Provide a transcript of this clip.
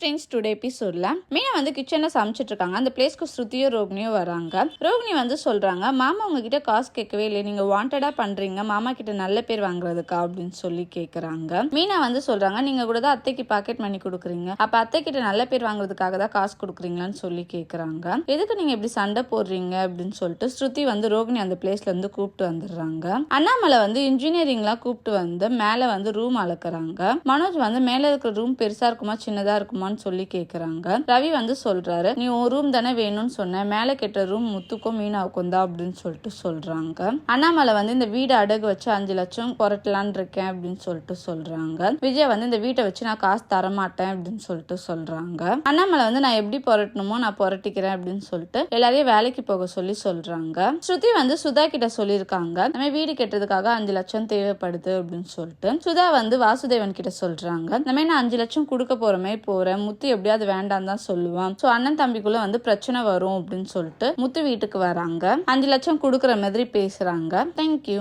Friends today எபிசோட்ல மீனா வந்து கிச்சன்ல சமைச்சிட்டு இருக்காங்க அந்த பிளேஸ்க்கு ஸ்ருதியும் ரோகிணியும் வராங்க. ரோகிணி வந்து சொல்றாங்க மாமா உங்ககிட்ட காசு கேட்கவே இல்லை நீங்க வாண்டடா பண்றீங்க. மாமா கிட்ட நல்ல பேர் வாங்குறதுக்கா? அப்படின்னு சொல்லி கேக்குறாங்க. மீனா வந்து சொல்றாங்க நீங்க கூட தான் அத்தைக்கு பாக்கெட் மணி கொடுக்குறீங்க. அப்ப அத்தை கிட்ட நல்ல பேர் வாங்குறதுக்காக தான் காசு கொடுக்குறீங்களான்னு சொல்லி கேக்குறாங்க. எதுக்கு நீங்க இப்படி சண்டை போடுறீங்க? அப்படின்னு சொல்லிட்டு ஸ்ருதி வந்து ரோகிணி அந்த பிளேஸ்ல இருந்து கூப்பிட்டு வந்துடுறாங்க. அண்ணாமலை வந்து இன்ஜினியரிங்லாம் கூப்பிட்டு வந்து மேல வந்து ரூம் அளக்குறாங்க. மனோஜ் வந்து மேல இருக்கிற ரூம் பெருசா இருக்குமா சின்னதா வேணுமான்னு சொல்லி கேட்குறாங்க ரவி வந்து சொல்றாரு நீ ஒரு ரூம் தானே வேணும்னு சொன்ன மேலே கெட்ட ரூம் முத்துக்கும் மீனாவுக்கும் தான் அப்படின்னு சொல்லிட்டு சொல்றாங்க. அண்ணாமலை வந்து இந்த வீடு அடகு வச்சு அஞ்சு லட்சம் புரட்டலான் இருக்கேன் அப்படின்னு சொல்லிட்டு சொல்றாங்க. விஜய் வந்து இந்த வீட்டை வச்சு நான் காசு தரமாட்டேன் அப்படின்னு சொல்லிட்டு சொல்றாங்க. அண்ணாமலை வந்து நான் எப்படி புரட்டணுமோ நான் புரட்டிக்கிறேன் அப்படின்னு சொல்லிட்டு எல்லாரையும் வேலைக்கு போக சொல்லி சொல்றாங்க. ஸ்ருதி வந்து சுதா கிட்ட சொல்லியிருக்காங்க நம்ம வீடு கெட்டதுக்காக அஞ்சு லட்சம் தேவைப்படுது அப்படின்னு சொல்லிட்டு. சுதா வந்து வாசுதேவன் கிட்ட சொல்றாங்க இந்த மாதிரி நான் அஞ்சு லட்சம் கொடுக்க போறமே போறேன். முத்து எப்படியாவது வேண்டாம் தான் சொல்லுவான். சோ அண்ணன் தம்பிக்குள்ள வந்து பிரச்சனை வரும் அப்படின்னு சொல்லிட்டு முத்து வீட்டுக்கு வராங்க. அஞ்சு லட்சம் கொடுக்குற மாதிரி பேசுறாங்க. தேங்க்யூ